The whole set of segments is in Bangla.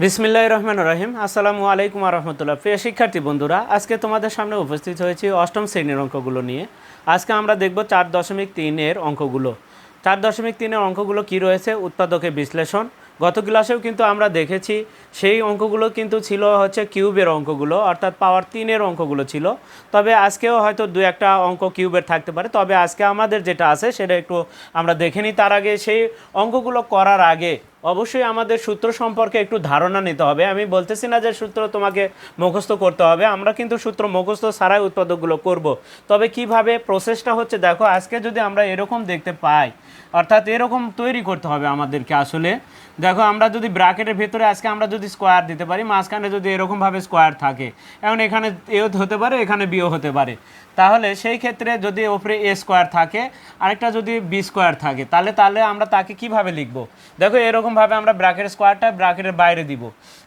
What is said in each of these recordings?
বিসমিল্লাহ রহমান রহিম। আসসালামু আলাইকুম রহমতুল্লাহ। প্রিয় শিক্ষার্থী বন্ধুরা, আজকে তোমাদের সামনে উপস্থিত হয়েছি অষ্টম শ্রেণির অঙ্কগুলো নিয়ে। আজকে আমরা দেখব চার দশমিক তিনের অঙ্কগুলো। চার দশমিক তিনের অঙ্কগুলো কি রয়েছে? উৎপাদকের বিশ্লেষণ। গত ক্লাসেও কিন্তু আমরা দেখেছি সেই অঙ্কগুলো কিন্তু ছিল হচ্ছে কিউবের অঙ্কগুলো, অর্থাৎ পাওয়ার তিনের অঙ্কগুলো ছিল। তবে আজকেও হয়তো দু একটা অঙ্ক কিউবের থাকতে পারে। তবে আজকে আমাদের যেটা আছে সেটা একটু আমরা দেখে নিই। তার আগে সেই অঙ্কগুলো করার আগে অবশ্যই আমাদের সূত্র সম্পর্কে একটু ধারণা নিতে হবে। আমি বলতেছি না যে সূত্র তোমাকে মুখস্থ করতে হবে। আমরা কিন্তু সূত্র মুখস্থ ছাড়াই উৎপাদকগুলো করব। তবে কীভাবে প্রসেসটা হচ্ছে দেখো, আজকে যদি আমরা এরকম দেখতে পাই, অর্থাৎ এরকম তৈরি করতে হবে আমাদেরকে আসলে। দেখো, আমরা যদি ব্র্যাকেটের ভেতরে, আজকে আমরা যদি স্কোয়ার দিতে পারি, মাঝখানে যদি এরকমভাবে স্কোয়ার থাকে, এখন এখানে এও হতে পারে, এখানে বিও হতে পারে। তাহলে সেই ক্ষেত্রে যদি ওপরে এ স্কোয়ার থাকে, আরেকটা যদি বি স্কোয়ার থাকে, তাহলে তাহলে আমরা তাকে কীভাবে লিখব? দেখো এরকমভাবে আমরা ব্র্যাকেট স্কোয়ারটা ব্র্যাকেটের বাইরে দিব।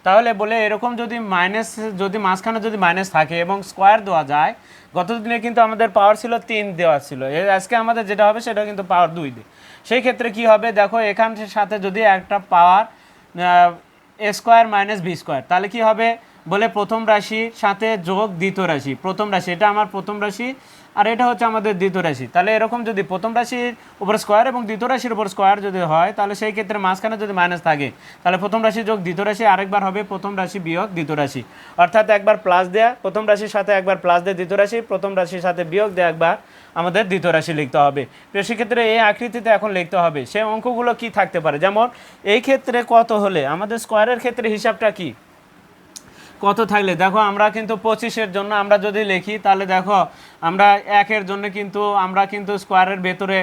তাহলে বলে এরকম যদি মাইনাস, যদি মাঝখানে যদি মাইনাস থাকে এবং স্কোয়ার দেওয়া যায়, গত দিনে কিন্তু আমাদের পাওয়ার ছিল তিন দেওয়া ছিল। আজকে আমাদের যেটা হবে সেটা কিন্তু পাওয়ার দুই দিয়ে। সেই ক্ষেত্রে কি হবে? দেখো এখানের সাথে যদি একটা power A square minus B square, তাহলে কি হবে? বলে প্রথম রাশির সাথে যোগ দ্বিতীয় রাশি, প্রথম রাশি, এটা আমার প্রথম রাশি আর এটা হচ্ছে আমাদের দ্বিতীয় রাশি। তাহলে এরকম যদি প্রথম রাশির উপর স্কোয়ার এবং দ্বিতীয় রাশির উপর স্কোয়ার যদি হয়, তাহলে সেই ক্ষেত্রে মাঝখানে যদি মাইনাস থাকে, তাহলে প্রথম রাশি যোগ দ্বিতীয় রাশি, আরেকবার হবে প্রথম রাশি বিয়োগ দ্বিতীয় রাশি। অর্থাৎ একবার প্লাস দেয়া, প্রথম রাশির সাথে একবার প্লাস দেয় দ্বিতীয় রাশি, প্রথম রাশির সাথে বিয়োগ দেয়া একবার আমাদের দ্বিতীয় রাশি লিখতে হবে। তো সেক্ষেত্রে এই আকৃতিতে এখন লিখতে হবে, সেই অঙ্কগুলো কি থাকতে পারে? যেমন, এই ক্ষেত্রে কত হলে? আমাদের স্কোয়ারের ক্ষেত্রে হিসাবটা কি? কত থাকলে? দেখো, আমরা কিন্তু পঁচিশের জন্য আমরা যদি লিখি, তাহলে দেখো, আমরা একের জন্য কিন্তু, আমরা কিন্তু স্কোয়ারের ভেতরে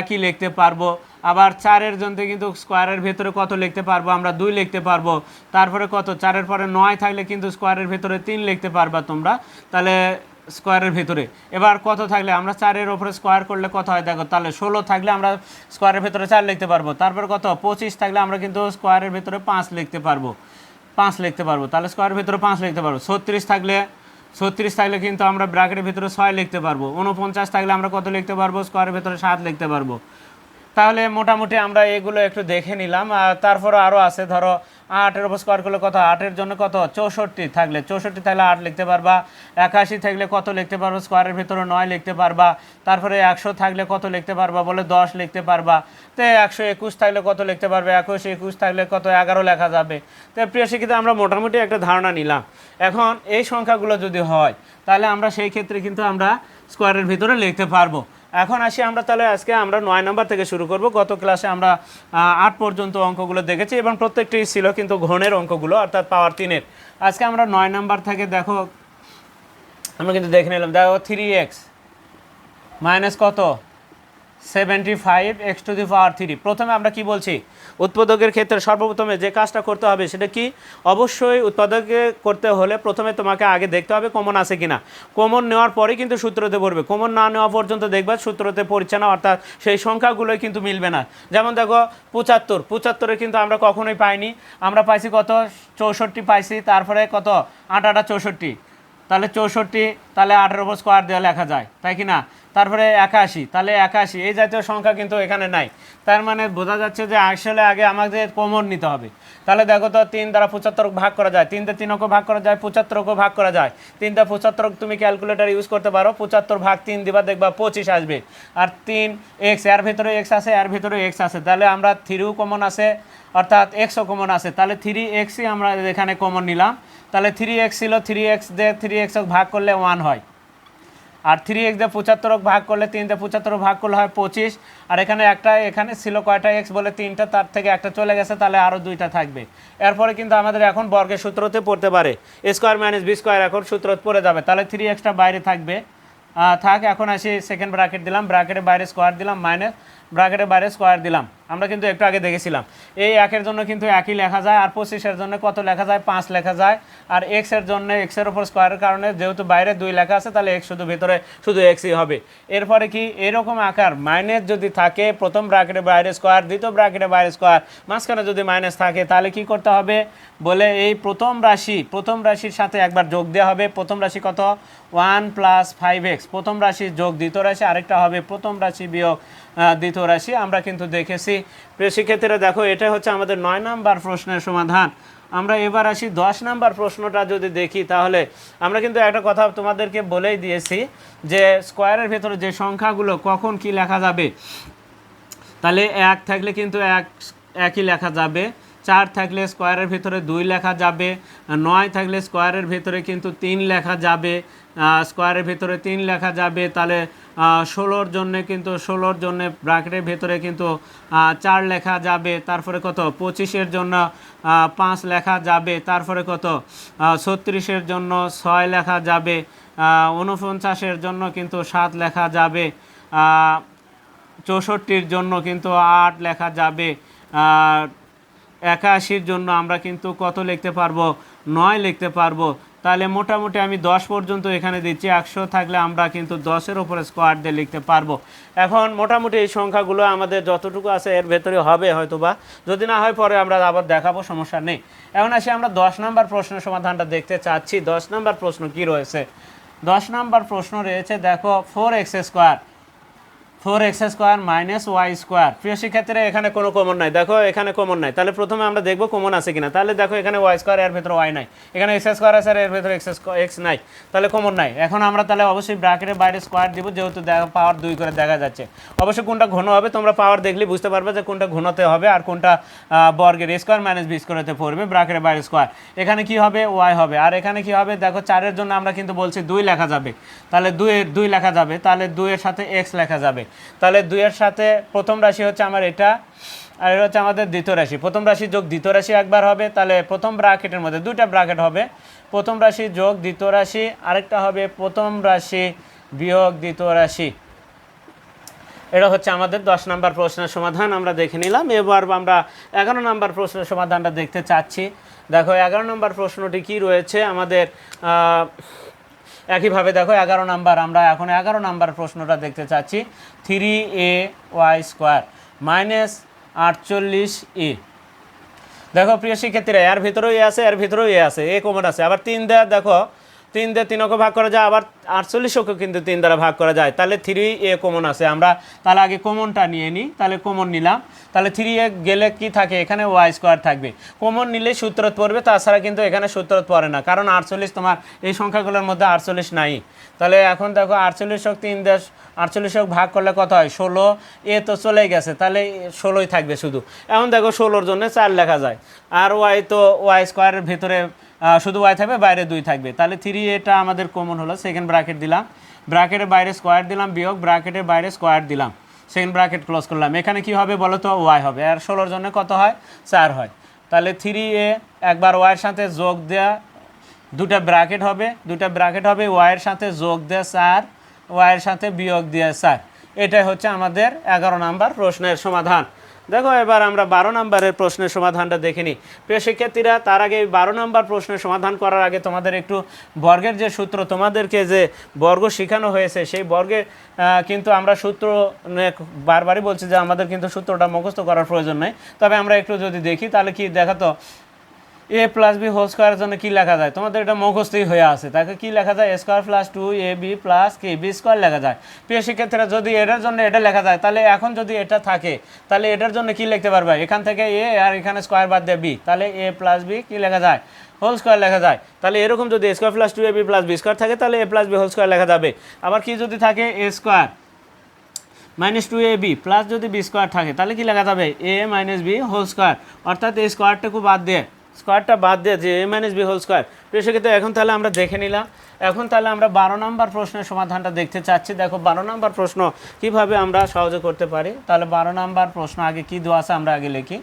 একই লিখতে পারব। আবার চারের জন্য কিন্তু স্কোয়ারের ভেতরে কত লিখতে পারব? আমরা দুই লিখতে পারব। তারপরে কত? চারের পরে নয় থাকলে কিন্তু স্কোয়ারের ভেতরে তিন লিখতে পারবা তোমরা। তাহলে স্কোয়ারের ভেতরে। এবার কত থাকলে? আমরা চারের ওপরে স্কোয়ার করলে কত হয়? দেখো, তাহলে ষোলো থাকলে আমরা স্কোয়ারের ভেতরে চার লিখতে পারব। তারপরে কত? পঁচিশ থাকলে আমরা কিন্তু স্কোয়ারের ভেতরে পাঁচ লিখতে পারব। পাঁচ লিখতে পারব। তাহলে স্কোয়ারের ভিতরে পাঁচ লিখতে পারব। ছত্রিশ থাকলে ছত্রিশ থাকলে কিন্তু আমরা ব্র্যাকেটের ভিতরে ছয় লিখতে পারব। উনপঞ্চাশ থাকলে আমরা কত লিখতে পারব? স্কোয়ারের ভিতরে সাত লিখতে পারব। তাহলে মোটামুটি আমরা এগুলো একটু দেখে নিলাম। তারপরে আরও আছে, ধরো, আটের উপর স্কোয়ার করলে কত? আটের জন্য কত? চৌষট্টি থাকলে। চৌষট্টি থাকলে আট লিখতে পারবা। একাশি থাকলে কত লিখতে পারব? স্কোয়ারের ভিতরে নয় লিখতে পারবা। তারপরে একশো থাকলে কত লিখতে পারবা বলে দশ লিখতে পারবা। তো একশো একুশ থাকলে কত লিখতে পারবে? একুশ একুশ থাকলে কত? এগারো লেখা যাবে। তো প্রিয় শিক্ষিত, আমরা মোটামুটি একটা ধারণা নিলাম। এখন এই সংখ্যাগুলো যদি হয়, তাহলে আমরা সেই ক্ষেত্রে কিন্তু আমরা স্কোয়ারের ভিতরে লিখতে পারব। এখন আসি আমরা তাহলে আজকে আমরা নয় নম্বর থেকে শুরু করব। গত ক্লাসে আমরা আট পর্যন্ত অঙ্কগুলো দেখেছি এবং প্রত্যেকটি ছিল কিন্তু ঘনের অঙ্কগুলো, অর্থাৎ পাওয়ার তিনের। আজকে আমরা নয় নম্বর থেকে দেখো, আমরা কিন্তু দেখে নিলাম। দেখো থ্রি এক্স মাইনাস কত? Seventy five X to the power three প্রথমে আমরা কি বলছি? উৎপাদকের ক্ষেত্রে সর্বপ্রথমে যে কাজটা করতে হবে সেটা কি? অবশ্যই উৎপাদকে করতে হলে প্রথমে তোমাকে আগে দেখতে হবে কমন আছে কিনা। কমন নেওয়ার পরে কিন্তু সূত্রতে পড়বে। কমন না নেওয়া পর্যন্ত দেখবা সূত্রতে পড়ছে না, অর্থাৎ সেই সংখ্যাগুলোই কিন্তু মিলবে না। যেমন দেখো, পঁচাত্তর। পঁচাত্তরে কিন্তু আমরা কখনোই পাইনি। আমরা পাইছি কত? চৌষট্টি পাইছি। তারপরে কত? আট আটা চৌষট্টি। তাহলে চৌষট্টি, তাহলে আঠেরো স্কোয়ার দেওয়া লেখা যায়। তাই কি না? তারপরে একাশি, তাহলে একাশি, এই জাতীয় সংখ্যা কিন্তু এখানে নাই। তার মানে বোঝা যাচ্ছে যে আসলে আগে আমাদের কমন নিতে হবে। তাহলে দেখো তো তিন দ্বারা পঁচাত্তর ভাগ করা যায়। তিনটে তিনকে ভাগ করা যায়, পঁচাত্তরকে ভাগ করা যায়। তিনটা পঁচাত্তর তুমি ক্যালকুলেটার ইউজ করতে পারো। পঁচাত্তর ভাগ তিন দিবা, দেখবা পঁচিশ আসবে। আর তিন এক্সের ভিতরে এক্স আছে, এর ভিতরে এক্স আছে। তাহলে আমরা থ্রিও কমন আছে, অর্থাৎ এক্সও কমন আছে। তাহলে থ্রি এক্সই আমরা এখানে কমন নিলাম। তাহলে থ্রি এক্স ছিল থ্রি এক্স দিয়ে থ্রি এক্স ভাগ করলে ওয়ান হয়। আর থ্রি এক্স দিয়ে পঁচাত্তর ভাগ করলে তিন দিয়ে পঁচাত্তর ভাগ করলে হয় পঁচিশ। আর এখানে একটা, এখানে ছিল কয়টা এক্স বলে তিনটা, তার থেকে একটা চলে গেছে, তাহলে আরও দুইটা থাকবে। এরপরে কিন্তু আমাদের এখন বর্গের সূত্রতে পড়তে পারে। স্কোয়ার মাইনাস বি স্কোয়ার এখন সূত্র পড়ে যাবে। তাহলে থ্রি এক্সটা বাইরে থাকবে। থাক, এখন আসি সেকেন্ড ব্র্যাকেট দিলাম। ব্র্যাকেটের বাইরে স্কোয়ার দিলাম মাইনাস ব্র্যাকেটের বাইরে স্কোয়ার দিলাম। আমরা কিন্তু একটু আগে দেখেছিলাম। এই একের জন্য কিন্তু একই লেখা যায়, আর পঁচিশের জন্য কত লেখা যায়? পাঁচ লেখা যায়। আর এক্সের জন্য এক্সের উপর স্কোয়ারের কারণে যেহেতু বাইরে দুই লেখা আছে, তাহলে এক্স শুধু ভেতরে, শুধু এক্সই হবে। এরপরে কি? এরকম আকার মাইনাস যদি থাকে, প্রথম ব্র্যাকেটের বাইরে স্কোয়ার দ্বিতীয় ব্র্যাকেটের বাইরে স্কোয়ার মাঝখানে যদি মাইনাস থাকে, তাহলে কি করতে হবে? বলে এই প্রথম রাশি, প্রথম রাশির সাথে একবার যোগ দেওয়া হবে। প্রথম রাশি কত? ওয়ান প্লাস ফাইভ এক্স প্রথম রাশি যোগ, দ্বিতীয় রাশি আরেকটা হবে। প্রথম রাশি বিয়োগ দ্বিতীয় রাশি। আমরা কিন্তু দেখেছি প্রিয় শিক্ষার্থীরা দেখো এটা হচ্ছে আমাদের নয় নাম্বার প্রশ্নের সমাধান। আমরা এবার আসি দশ নাম্বার প্রশ্নটা যদি দেখি, তাহলে আমরা কিন্তু একটা কথা তোমাদেরকে বলেই দিয়েছি যে স্কোয়ারের ভেতরে যে সংখ্যাগুলো, কখন কি লেখা যাবে? তাহলে এক থাকলে কিন্তু এক, একই লেখা যাবে। চার থাকলে স্কোয়ারের ভিতরে দুই লেখা যাবে। নয় থাকলে স্কোয়ারের ভিতরে কিন্তু তিন লেখা যাবে। স্কোয়ারের ভিতরে তিন লেখা যাবে। তাহলে ষোলোর জন্যে কিন্তু, ষোলোর জন্য ব্র্যাকেটের ভিতরে কিন্তু চার লেখা যাবে, তারপরে কত? পঁচিশের জন্য পাঁচ লেখা যাবে, তারপরে কত? ছত্রিশের জন্য ছয় লেখা যাবে উনপঞ্চাশের জন্য কিন্তু সাত লেখা যাবে চৌষট্টির জন্য কিন্তু আট লেখা যাবে একাশির জন্য আমরা কিন্তু কত লিখতে পারব? নয় লিখতে পারব। তাহলে মোটামুটি আমি দশ পর্যন্ত এখানে দিচ্ছি। একশো থাকলে আমরা কিন্তু দশের উপরে স্কোয়ার দিয়ে লিখতে পারব। এখন মোটামুটি এই সংখ্যাগুলো আমাদের যতটুকু আছে এর ভেতরে হবে হয়তো বা যদি না হয় পরে আমরা আবার দেখাবো, সমস্যা নেই। এখন আসি আমরা দশ নম্বর প্রশ্নের সমাধানটা দেখতে চাচ্ছি। দশ নম্বর প্রশ্ন কি রয়েছে? দশ নম্বর প্রশ্ন রয়েছে, দেখো four X square four X square minus Y square. প্রিয় শিক্ষার্থীরা, এখানে কোনো কমন নাই। দেখো, এখানে কমন নাই। তাহলে প্রথমে আমরা দেখব কমন আছে কিনা। তাহলে দেখো, এখানে ওয়াই স্কোয়ার, এর ভেতরে ওয়াই নাই। এখানে এক্স স্কোয়ার আছে আর এর ভেতরে এক্স এক্স নাই। তাহলে কমন নাই। এখন আমরা তাহলে অবশ্যই ব্র্যাকেটের বাইরে স্কোয়ার দিব, যেহেতু পাওয়ার দুই করে দেখা যাচ্ছে। অবশ্যই কোনটা ঘন হবে, তোমরা পাওয়ার দেখলে বুঝতে পারবে যে কোনটা ঘনতে হবে আর কোনটা বর্গের স্কোয়ার মাইনাস বি স্কোয়ারতে পড়বে ব্র্যাকেটের বাইরে স্কোয়ার এখানে কি হবে? ওয়াই হবে। আর এখানে কি হবে? দেখো, চারের জন্য আমরা কিন্তু বলছি দুই লেখা যাবে। তাহলে দুই দুই লেখা যাবে। তাহলে দুইয়ের সাথে এক্স লেখা যাবে। তাহলে দুইয়ের সাথে প্রথম রাশি হচ্ছে আমার এটা, আর এটা হচ্ছে আমাদের দ্বিতীয় রাশি। প্রথম রাশি যোগ দ্বিতীয় রাশি একবার হবে, তাহলে প্রথম ব্রাকেটের মধ্যে দুইটা ব্রাকেট হবে। প্রথম রাশি যোগ দ্বিতীয় রাশি, আরেকটা হবে প্রথম রাশি বিয়োগ দ্বিতীয় রাশি। এটা হচ্ছে আমাদের দশ নম্বর প্রশ্নের সমাধান, আমরা দেখে নিলাম। এবার আমরা এগারো নম্বর প্রশ্নের সমাধানটা দেখতে চাচ্ছি। দেখো, এগারো নম্বর প্রশ্নটি কি রয়েছে? আমাদের একইভাবে দেখো এগারো নাম্বার, আমরা এখন এগারো নাম্বার প্রশ্নটা দেখতে চাচ্ছি। Three A Y square minus আটচল্লিশ এ দেখো প্রিয় শিক্ষার্থীরা, এর ভিতরেও এ আছে, এর ভিতরেও এ আছে, এ কমন আছে। আবার তিন দেয়া দেখো তিন দিয়ে তিনকে ভাগ করা যায়, আবার আটচল্লিশকে কিন্তু তিন দ্বারা ভাগ করা যায়। তাহলে থ্রি এ কমন আছে। আমরা তাহলে আগে কমনটা নিয়ে নিই। তাহলে কমন নিলাম। তাহলে থ্রি এ গেলে কি থাকে? এখানে ওয়াই স্কোয়ার থাকবে। কমন নিলে সূত্রত পড়বে, তাছাড়া কিন্তু এখানে সূত্রত পড়ে না। কারণ আটচল্লিশ তোমার এই সংখ্যাগুলোর মধ্যে আটচল্লিশ নাই। তাহলে এখন দেখো আটচল্লিশ হোক তিন দেশ আটচল্লিশ হোক ভাগ করলে কত হয়? ষোলো। এ তো চলে গেছে। তাহলে ষোলোই থাকবে শুধু। এখন দেখো ষোলোর জন্য চার লেখা যায়। আর ওয়াই তো ওয়াই স্কোয়ারের ভেতরে শুধু ওয়াই থাকবে, বাইরে দুই থাকবে। তাহলে থ্রি এটা আমাদের কমন হলো সেকেন্ড ব্র্যাকেট দিলাম। ব্র্যাকেটের বাইরে স্কোয়ার দিলাম, বিয়োগ ব্র্যাকেটের বাইরে স্কোয়ার দিলাম। সেকেন্ড ব্র্যাকেট ক্লোজ করলাম। এখানে কি হবে বলো তো ওয়াই হবে। আর ষোলোর জন্য কত হয়? চার হয়। তাহলে থ্রি এ একবার ওয়াইয়ের সাথে যোগ দেওয়া দুটা ব্র্যাকেট হবে। দুটা ব্র্যাকেট হবে ওয়াইয়ের সাথে যোগ দেওয়া চার ওয়াইয়ের সাথে বিয়োগ দেওয়া চার। এটাই হচ্ছে আমাদের এগারো নাম্বার প্রশ্নের সমাধান। দেখো, এবার আমরা বারো নম্বরের প্রশ্নের সমাধানটা দেখে নিই। প্রিয় শিক্ষার্থীরা, তার আগে বারো নম্বর প্রশ্নের সমাধান করার আগে তোমাদের একটু বর্গের যে সূত্র, তোমাদেরকে যে বর্গ শেখানো হয়েছে, সেই বর্গে কিন্তু আমরা সূত্র বারবারই বলছি যে আমাদের কিন্তু সূত্রটা মুখস্থ করার প্রয়োজন নেই। তবে আমরা একটু যদি দেখি, তাহলে কি দেখাতো? এ প্লাস বি হোল স্কোয়ারের জন্য কি লেখা যায়? তোমাদের এটা মুখস্থই হয়ে আছে। তাকে কি লেখা যায়? Square plus two A B plus K B square লেখা যায়। প্রিয় শিক্ষার্থীরা, যদি এটার জন্য এটা লেখা যায়, তাহলে এখন যদি এটা থাকে, তাহলে এটার জন্য কি লিখতে পারবে? এখান থেকে এ আর এখানে স্কোয়ার বাদ দিয়ে বি তাহলে এ প্লাস বি কি লেখা যায়? হোল স্কোয়ার লেখা যায়। তাহলে এরকম যদি square plus two A B plus B square থাকে, তাহলে A plus B whole square লেখা যাবে। আবার কি যদি থাকে? A square minus two A B plus যদি বি স্কোয়ার থাকে, তাহলে কি লেখা যাবে? A minus B whole square অর্থাৎ এই স্কোয়ারটাকে বাদ দিয়ে স্কোয়ারটা বাদ দিয়ে যে A minus B whole square প্রিয় সেক্ষেত্রে এখন তাহলে আমরা দেখে নিলাম। এখন তাহলে আমরা বারো নম্বর প্রশ্নের সমাধানটা দেখতে চাচ্ছি। দেখো, বারো নম্বর প্রশ্ন কীভাবে আমরা সহজে করতে পারি? তাহলে বারো নম্বর প্রশ্ন আগে কী দেওয়া আছে আমরা আগে লিখি।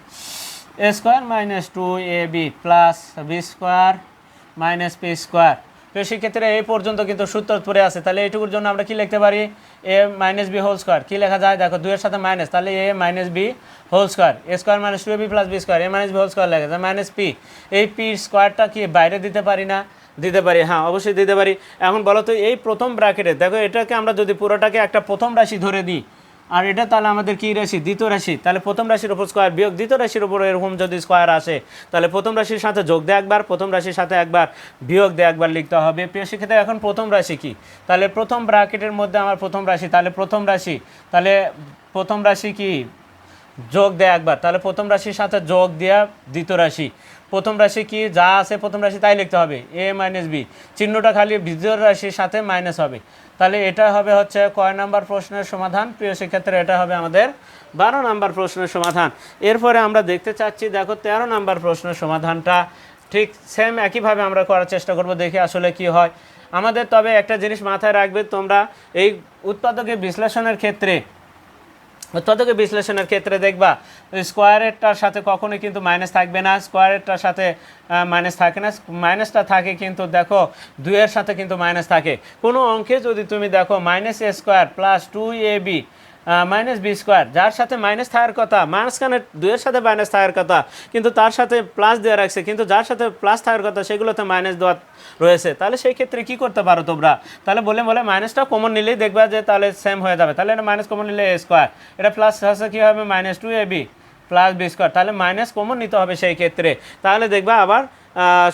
A square minus two A B plus B square minus P square তো সেক্ষেত্রে এই পর্যন্ত কিন্তু সূত্র পরে আছে। তাহলে এইটুকুর জন্য আমরা কি লিখতে পারি? A minus B whole square কী লেখা যায়? দেখো, দুইয়ের সাথে মাইনাস তাহলে A minus B whole square A square minus two B plus B square A minus B whole square লেখা যায়। মাইনাস পি এই পি স্কোয়ারটা কি বাইরে দিতে পারি না? দিতে পারি। হ্যাঁ অবশ্যই দিতে পারি। এখন বলো তো, এই প্রথম ব্র্যাকেটে দেখো, এটাকে আমরা যদি পুরোটাকে একটা প্রথম রাশি ধরে দিই আর এটা তাহলে আমাদের কি রাশি? দ্বিতীয় রাশি। তাহলে প্রথম রাশির উপর স্কোয়ার বিয়োগ, দ্বিতীয় রাশির উপর এরকম যদি স্কোয়ার আসে, তাহলে প্রথম রাশির সাথে যোগ দেয় একবার, প্রথম রাশির সাথে একবার বিয়োগ দেয় একবার লিখতে হবে। প্রিয় শিক্ষিতা এখন প্রথম রাশি কি? তাহলে প্রথম ব্র্যাকেটের মধ্যে আমার প্রথম রাশি, তাহলে প্রথম রাশি, তাহলে প্রথম রাশি কি? যোগ দেয় একবার, তাহলে প্রথম রাশির সাথে যোগ দেওয়া দ্বিতীয় রাশি। প্রথম রাশি কি? যা আছে প্রথম রাশি তাই লিখতে হবে। এ মাইনাস বি চিহ্নটা খালি দ্বিতীয় রাশির সাথে মাইনাস হবে। তাহলে এটা হবে হচ্ছে কয় নাম্বার প্রশ্নের সমাধান? প্রিয় শিক্ষার্থীরা এটা হবে আমাদের বারো নাম্বার প্রশ্নের সমাধান। এরপরে আমরা দেখতে চাচ্ছি, দেখো তেরো নাম্বার প্রশ্নের সমাধানটা ঠিক সেম একইভাবে আমরা করার চেষ্টা করব, দেখি আসলে কি হয়। আমাদের তবে একটা জিনিস মাথায় রাখবে, তোমরা এই উৎপাদকের বিশ্লেষণের ক্ষেত্রে উৎপাদকের বিশ্লেষণের ক্ষেত্রে দেখবা স্কোয়ারেরটার সাথে কখনোই কিন্তু মাইনাস থাকবে না স্কোয়ারেরটার সাথে মাইনাস থাকে না মাইনাসটা থাকে কিন্তু দেখো, দুইয়ের সাথে কিন্তু মাইনাস থাকে। কোনো অঙ্কে যদি তুমি দেখো minus A square plus two A B minus B square যার সাথে মাইনাস থাকার কথা, মাঝখানে দুইয়ের সাথে মাইনাস থাকার কথা, কিন্তু তার সাথে প্লাস দেওয়া রাখছে, কিন্তু যার সাথে প্লাস থাকার কথা, সেগুলোতে মাইনাস দেওয়া রয়েছে। তাহলে সেই ক্ষেত্রে কি করতে পারো তোমরা? তাহলে বলে বলে মাইনাসটা কমন নিলেই দেখবা যে তাহলে সেম হয়ে যাবে। তাহলে এটা মাইনাস কমন নিলে এ স্কোয়ার এটা প্লাস আছে কী হবে? Minus two A B plus B square তাহলে মাইনাস কমন নিতে হবে সেই ক্ষেত্রে। তাহলে দেখবা আবার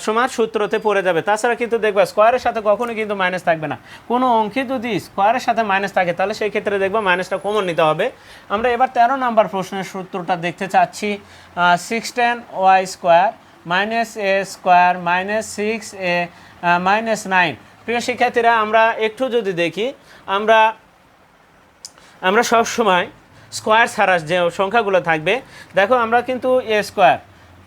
সমান সূত্রতে পড়ে যাবে। তাছাড়া কিন্তু দেখবা স্কোয়ারের সাথে কখনো কিন্তু মাইনাস থাকবে না। কোনো অঙ্কে যদি স্কোয়ারের সাথে মাইনাস থাকে, তাহলে সেই ক্ষেত্রে দেখবা মাইনাসটা কমন নিতে হবে। আমরা এবার তেরো নাম্বার প্রশ্নের সূত্রটা দেখতে চাচ্ছি। Six ten Y square minus A square minus six A minus nine প্রিয় শিক্ষার্থীরা, আমরা একটু যদি দেখি, আমরা আমরা সব সময় স্কোয়ার ছাড়া যে সংখ্যাগুলো থাকবে, দেখো আমরা কিন্তু A square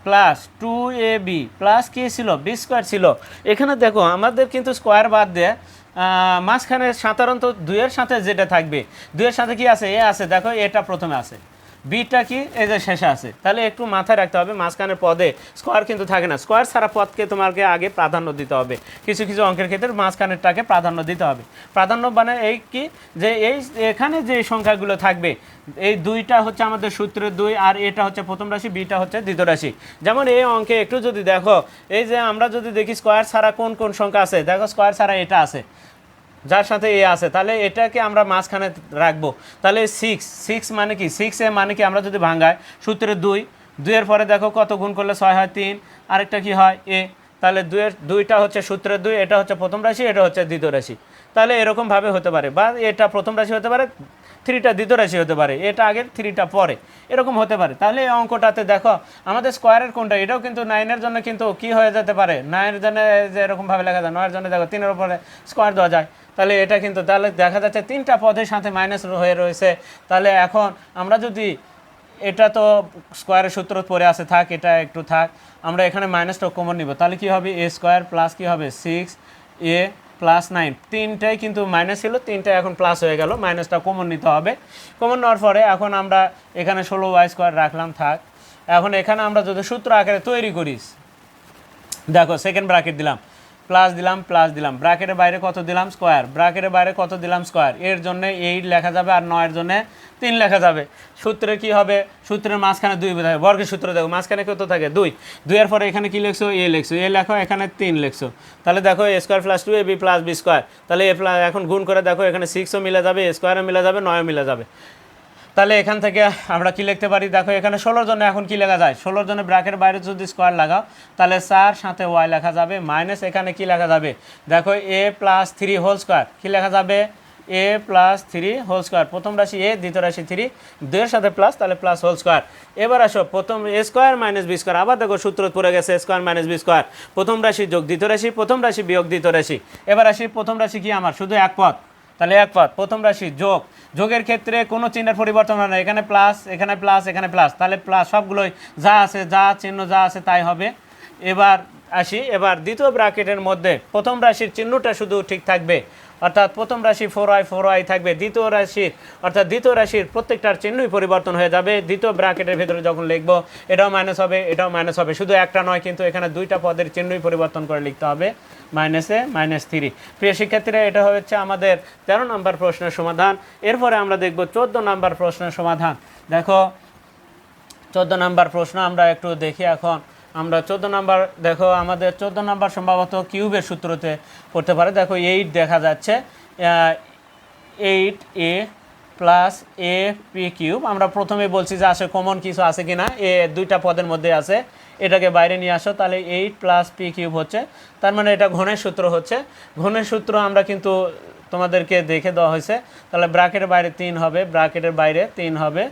plus two A B plus কী ছিল? বি স্কোয়ার ছিল। এখানে দেখো, আমাদের কিন্তু স্কোয়ার বাদ দিয়ে মাঝখানে সাধারণত দুইয়ের সাথে যেটা থাকবে, দুইয়ের সাথে কি আছে? এ আছে, দেখো, এটা প্রথমে আছে। বিটা কি? এই যে শেষে আছে। তাহলে একটু মাথায় রাখতে হবে মাঝখানের পদে স্কোয়ার কিন্তু থাকে না। স্কোয়ার ছাড়া পদকে তোমাকে আগে প্রাধান্য দিতে হবে। কিছু কিছু অঙ্কের ক্ষেত্রে মাঝখানেরটাকে প্রাধান্য দিতে হবে। প্রাধান্য মানে এই কি? যে এই এখানে যে সংখ্যাগুলো থাকবে, এই দুইটা হচ্ছে আমাদের সূত্রের দুই আর এটা হচ্ছে প্রথম রাশি, বিটা হচ্ছে দ্বিতীয় রাশি। যেমন এই অঙ্কে একটু যদি দেখো, এই যে আমরা যদি দেখি স্কোয়ার ছাড়া কোন কোন সংখ্যা আছে? দেখো স্কোয়ার ছাড়া এটা আছে। যার সাথে এ আছে, তাহলে এটাকে আমরা মাঝখানে রাখব। তাহলে সিক্স সিক্স মানে কি? সিক্স এ মানে কি? আমরা যদি ভাঙাই, সূত্রে দুই, দুইয়ের পরে দেখো কত গুণ করলে ছয় হয় তিন, আরেকটা কি হয়? এ। তাহলে দুয়ের দুইটা হচ্ছে সূত্রের দুই, এটা হচ্ছে প্রথম রাশি, এটা হচ্ছে দ্বিতীয় রাশি। তাহলে এরকমভাবে হতে পারে, বা এটা প্রথম রাশি হতে পারে থ্রিটা দ্বিতীয় রাশি হতে পারে, এটা আগের থ্রিটা পরে, এরকম হতে পারে। তাহলে এই অঙ্কটাতে দেখো, আমাদের স্কোয়ারের কোনটা এটাও কিন্তু নাইনের জন্য কিন্তু কি হয়ে যেতে পারে? নাইনের জন্য যে এরকমভাবে লেখা যায়, নয়ের জন্য দেখো, তিনের উপরে স্কোয়ার দেওয়া যায়। তাহলে এটা কিন্তু, তাহলে দেখা যাচ্ছে তিনটা পদের সাথে মাইনাস হয়ে রয়েছে। তাহলে এখন আমরা যদি এটা তো স্কোয়ারের সূত্র পরে আছে, থাক, এটা একটু থাক, আমরা এখানে মাইনাসটা কমন নিব। তাহলে কি হবে? এ স্কোয়ার প্লাস কী হবে? সিক্স এ প্লাস নাইন তিনটাই কিন্তু মাইনাস ছিল তিনটা এখন প্লাস হয়ে গেল। মাইনাসটা কমন নিতে হবে। কমন নেওয়ার পরে এখন আমরা এখানে ষোলো ওয়াই স্কোয়ার রাখলাম, থাক। এখন এখানে আমরা যদি সূত্র আকারে তৈরি করিস দেখো সেকেন্ড ব্রাকেট দিলাম। প্লাস দিলাম প্লাস দিলাম। ব্র্যাকেটের বাইরে কত দিলাম? স্কোয়ার ব্র্যাকেটের বাইরে কত দিলাম? স্কোয়ার এর জন্য এইট লেখা যাবে আর নয়ের জন্য তিন লেখা যাবে। সূত্রে কি হবে? সূত্রের মাঝখানে দুই থাকে বর্গের সূত্র দেখো, মাঝখানে কত থাকে? দুই। দুইয়ের পরে এখানে কি লিখছো? এ লিখছো। এ লেখো, এখানে তিন লেখছো। তাহলে দেখো A square plus two A B plus B square তাহলে এ এখন গুণ করে দেখো, এখানে সিক্সও মিলে যাবে এ স্কোয়ারও মিলে যাবে নয়ও মিলে যাবে। তাহলে এখান থেকে আমরা কি লিখতে পারি? দেখো, এখানে ষোলোর জন্য এখন কি লেখা যায়? ষোলোর জন্য ব্র্যাকের বাইরে যদি স্কোয়ার লাগাও, তাহলে চার সাথে ওয়াই লেখা যাবে মাইনাস এখানে কি লেখা যাবে? দেখো A plus three whole square কী লেখা যাবে? A plus three whole square প্রথম রাশি এ দ্বিতীয় রাশি থ্রি দুইয়ের সাথে প্লাস তাহলে প্লাস হোল স্কোয়ার এবার আসো, প্রথম A square minus B square আবার দেখো সূত্র পড়ে গেছে স্কোয়ার মাইনাস বি স্কোয়ার প্রথম রাশি যোগ, দ্বিতীয় রাশি, প্রথম রাশি বিয়োগ, দ্বিতীয় রাশি। এবার আসি, প্রথম রাশি কি আমার? শুধু এক পথ তাহলে এক পথ, প্রথম রাশি, যোগ। যোগের ক্ষেত্রে কোনো চিহ্নের পরিবর্তন হয় না, এখানে প্লাস এখানে প্লাস এখানে প্লাস তাহলে প্লাস সবগুলোই যা আছে, যা চিহ্ন যা আছে তাই হবে। এবার আসি, এবার দ্বিতীয় ব্র্যাকেটের মধ্যে প্রথম রাশির চিহ্নটা শুধু ঠিক থাকবে। অর্থাৎ প্রথম রাশি ফোর আই ফোর আই থাকবে, দ্বিতীয় রাশির, অর্থাৎ দ্বিতীয় রাশির প্রত্যেকটার চিহ্নই পরিবর্তন হয়ে যাবে। দ্বিতীয় ব্র্যাকেটের ভিতরে যখন লিখব, এটাও মাইনাস হবে, এটাও মাইনাস হবে। শুধু একটা নয়, কিন্তু এখানে দুইটা পদের চিহ্নই পরিবর্তন করে লিখতে হবে। মাইনাসে মাইনাস থ্রি প্রিয় শিক্ষার্থীরা, এটা হচ্ছে আমাদের তেরো নম্বর প্রশ্নের সমাধান। এরপরে আমরা দেখব চোদ্দ নম্বর প্রশ্নের সমাধান। দেখো, চোদ্দ নাম্বার প্রশ্ন আমরা একটু দেখি এখন। আমরা চোদ্দ নাম্বার, দেখো আমাদের চোদ্দ নাম্বার সম্ভবত কিউবের সূত্রতে পড়তে পারে। দেখো এইট দেখা যাচ্ছে eight a plus a p cube আমরা প্রথমে বলছি যে আসে কমন কিছু আছে কিনা, এ দুইটা পদের মধ্যে আছে। এটাকে বাইরে নিয়ে আসো, তাহলে এইট প্লাস পি কিউব হচ্ছে। তার মানে এটা ঘনের সূত্র হচ্ছে। ঘনের সূত্র আমরা কিন্তু তোমাদেরকে দেখে দেওয়া হয়েছে। তাহলে ব্র্যাকেটের বাইরে তিন হবে, ব্র্যাকেটের বাইরে তিন হবে।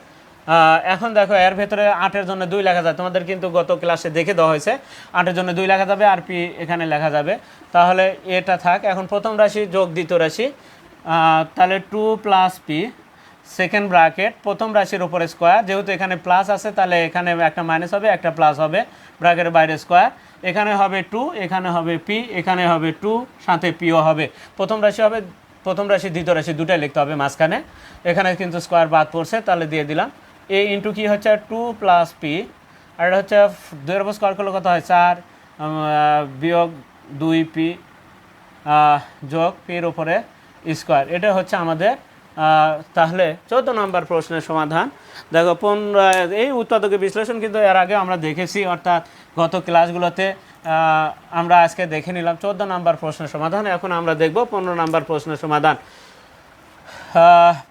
এখন দেখো, এর ভেতরে আটের জন্য দুই লেখা যায়। তোমাদের কিন্তু গত ক্লাসে দেখে দেওয়া হয়েছে। আটের জন্য দুই লেখা যাবে, আর পি এখানে লেখা যাবে। তাহলে এটা থাক, এখন প্রথম রাশি যোগ দ্বিতীয় রাশি। তাহলে two plus p second bracket প্রথম রাশির উপরে স্কোয়ার যেহেতু এখানে প্লাস আছে, তাহলে এখানে একটা মাইনাস হবে, একটা প্লাস হবে ব্র্যাকেটের বাইরে স্কোয়ার এখানে হবে টু এখানে হবে পি এখানে হবে টু সাথে পিও হবে। প্রথম রাশি হবে, প্রথম রাশি, দ্বিতীয় রাশি দুটাই লিখতে হবে মাঝখানে। এখানে কিন্তু স্কোয়ার বাদ পড়ছে, তাহলে দিয়ে দিলাম। এ ইন্টু কি হচ্ছে টু প্লাস পি আর এটা হচ্ছে দুইয়ের উপর স্কোয়ার করলে কত হয়? চার বিয়োগ দুই পি যোগ পির উপরে স্কোয়ার এটা হচ্ছে আমাদের তাহলে চৌদ্দ নম্বর প্রশ্নের সমাধান। দেখো, পনেরো, এই উৎপাদকের বিশ্লেষণ কিন্তু এর আগে আমরা দেখেছি, অর্থাৎ গত ক্লাসগুলোতে আমরা আজকে দেখে নিলাম চৌদ্দ নম্বর প্রশ্নের সমাধান। এখন আমরা দেখব পনেরো নম্বর প্রশ্নের সমাধান।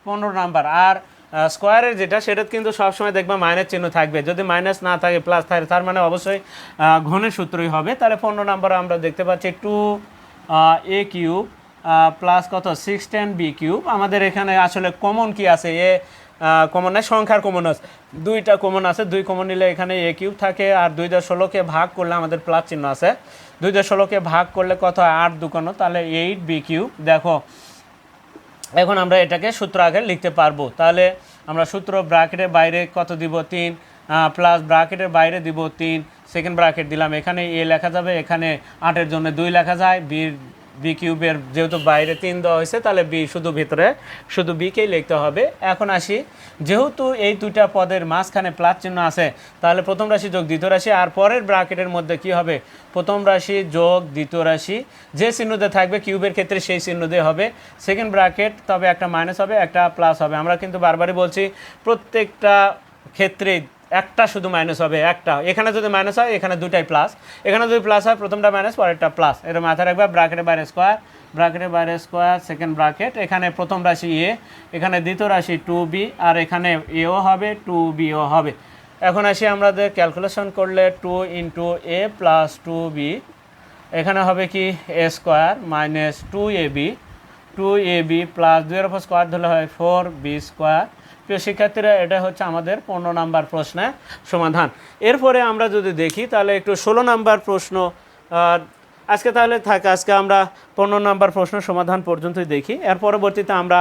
পনেরো নাম্বার, আর স্কোয়ারের যেটা, সেটা কিন্তু সবসময় দেখবে মাইনাস চিহ্ন থাকবে। যদি মাইনাস না থাকে প্লাস থাকে, তার মানে অবশ্যই ঘনের সূত্রই হবে। তাহলে পনেরো নাম্বার আমরা দেখতে পাচ্ছি টু এ কিউব প্লাস কত? সিক্স টেন বি কিউব আমাদের এখানে আসলে কমন কি আছে? এ কমন নাই সংখ্যার কমন আছে। দুইটা কমন আছে, দুই কমন নিলে এখানে এ কিউব থাকে আর দুই দশ ষোলোকে ভাগ করলে আমাদের প্লাস চিহ্ন আছে। দুই দশ ষোলোকে ভাগ করলে কত আট দুকানো তাহলে এইট বি কিউব দেখো এখন আমরা এটাকে সূত্র আগে লিখতে পারব। তাহলে আমরা সূত্র ব্র্যাকেটের বাইরে কত দিব? তিন প্লাস ব্র্যাকেটের বাইরে দিব তিন সেকেন্ড ব্র্যাকেট দিলাম। এখানে এ লেখা যাবে, এখানে আটের জন্য দুই লেখা যায়, বি বি কিউবের যেহেতু বাইরে তিন দেওয়া হয়েছে, তাহলে বি শুধু ভিতরে, শুধু বিকেই লিখতে হবে। এখন আসি, যেহেতু এই দুইটা পদের মাঝখানে প্লাস চিহ্ন আছে, তাহলে প্রথম রাশি যোগ দ্বিতীয় রাশি, আর পরের ব্র্যাকেটের মধ্যে কি হবে? প্রথম রাশি যোগ দ্বিতীয় রাশি, যে চিহ্নতে থাকবে কিউবের ক্ষেত্রে সেই চিহ্ন দিয়ে হবে। সেকেন্ড ব্র্যাকেট তবে একটা মাইনাস হবে, একটা প্লাস হবে। আমরা কিন্তু বারবারই বলছি, প্রত্যেকটা ক্ষেত্রে একটা শুধু মাইনাস হবে, একটা। এখানে যদি মাইনাস হয়, এখানে দুটাই প্লাস এখানে যদি প্লাস হয়, প্রথমটা মাইনাস পরেরটা প্লাস এটা মাথায় রাখবে ব্র্যাকেটের বাইরে স্কোয়ার ব্র্যাকেটের বাইরে স্কোয়ার সেকেন্ড ব্রাকেট এখানে প্রথম রাশি এ এখানে দ্বিতীয় রাশি টু বি আর এখানে এও হবে টু বিও হবে। এখন আসি আমাদের ক্যালকুলেশন করলে two into a plus two b এখানে হবে কি? A square minus two a b two a b plus দুইয়ের উপর স্কোয়ার ধরলে হয় ফোর বি স্কোয়ার প্রিয় শিক্ষার্থীরা, এটা হচ্ছে আমাদের পনেরো নাম্বার প্রশ্নের সমাধান। এরপরে আমরা যদি দেখি, তাহলে একটু ষোলো নাম্বার প্রশ্ন আজকে তাহলে থাক, আজকে আমরা পনেরো নাম্বার প্রশ্ন সমাধান পর্যন্তই দেখি। এর পরবর্তীতে আমরা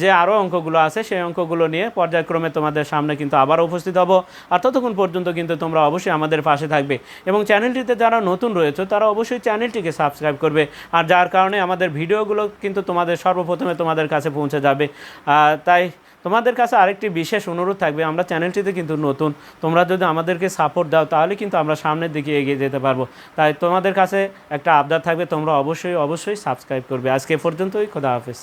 যে আরও অঙ্কগুলো আছে, সেই অঙ্কগুলো নিয়ে পর্যায়ক্রমে তোমাদের সামনে কিন্তু আবার উপস্থিত হব। আর ততক্ষণ পর্যন্ত কিন্তু তোমরা অবশ্যই আমাদের পাশে থাকবে। এবং চ্যানেলটিতে যারা নতুন রয়েছে, তারা অবশ্যই চ্যানেলটিকে সাবস্ক্রাইব করবে। আর যার কারণে আমাদের ভিডিওগুলো কিন্তু তোমাদের সর্বপ্রথমে তোমাদের কাছে পৌঁছে যাবে। তাই তোমাদের কাছে আরেকটি বিশেষ অনুরোধ থাকবে, আমরা চ্যানেলটিতে কিন্তু নতুন, তোমরা যদি আমাদেরকে সাপোর্ট দাও, তাহলে কিন্তু আমরা সামনের দিকে এগিয়ে যেতে পারব। তাই তোমাদের কাছে একটা আবদার থাকবে, তোমরা অবশ্যই অবশ্যই সাবস্ক্রাইব করবে। আজকে পর্যন্তই, খোদা হাফেজ।